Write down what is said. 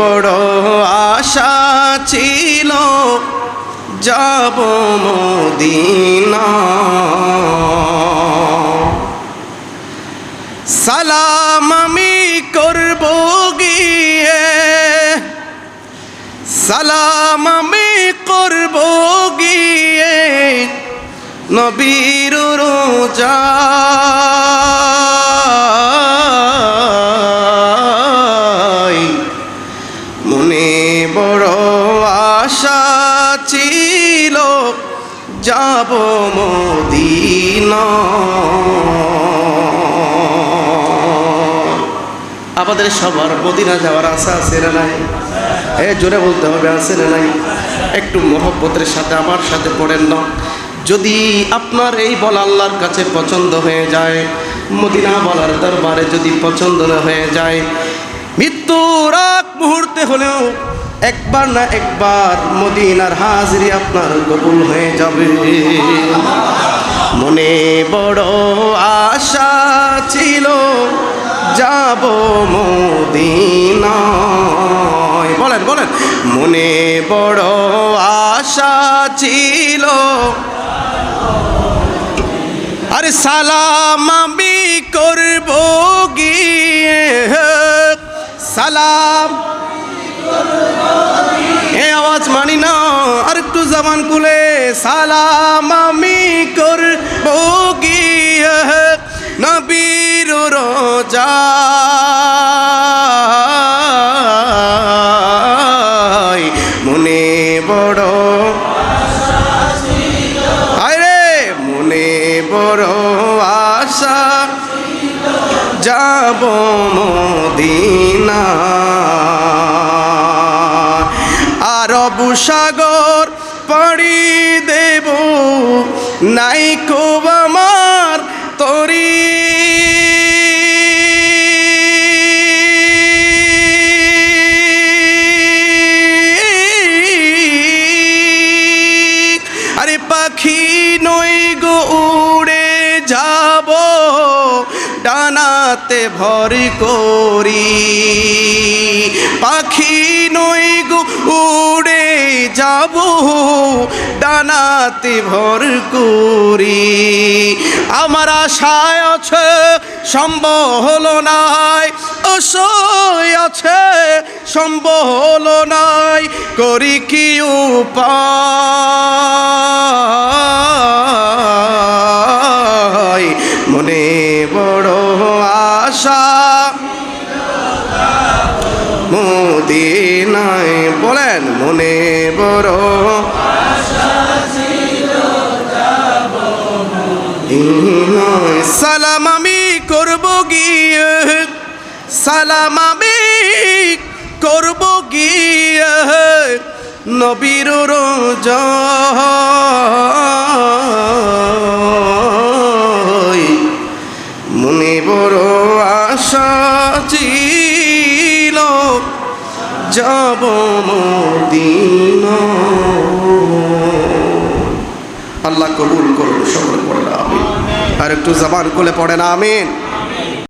বড় আশা ছিল, যাব মদিনা। সালাম আমি করব গিয়ে, সালাম আমি করব গিয়ে, নবীর রোজা। যাব মদিনা। আমাদের সবার মদিনা যাওয়ার আশা আছে না নাই? এ, জোরে বলতে হবে, আছে না নাই? একটু মহব্বতের সাথে, আমার সাথে পড়েন না। যদি আপনার এই বল আল্লাহর কাছে পছন্দ হয়ে যায়, মদিনা বলার দরবারে যদি পছন্দ না হয়ে যায়, মৃত্যুর আগ মুহূর্তে হলেও একবার না একবার মদিনার হাজিরি আপনার কবুল হয়ে যাবে। মনে বড় আশা ছিল, যাব মদিনায়। বলেন বলেন। মনে বড় আশা ছিল। আরে সালাম আমি করব গিয়ে। সালাম এ আওয়াজ মানি না, আর একটু জামান কুলে সালাম আমি করব গিয়ে নবীর রোজা। মনে বড় আরে মনে বড় আশা। যাব মদিনা সাগর পাড়ি দেব। নাই খুব আমার তরি। আরে পাখি নই গো উড়ে যাব। ডানাতে ভর করি। পাখি নই গো উড়ে যাব ডানাতে ভর করি। আমার আশায় আছে, সম্বল নাই। অসয় আছে, সম্বল নাই। করি কি উপায়? মদিনায় বলেন মনে বড় সালাম আমি করব গিয়ে সালাম আমি করব গিয়ে নবীর রোজা। যাব দিন আল্লাহ কবুল করুন, সকলে পড়ে না, আমিন। আর একটু জবান কোলে পড়ে না, আমিন।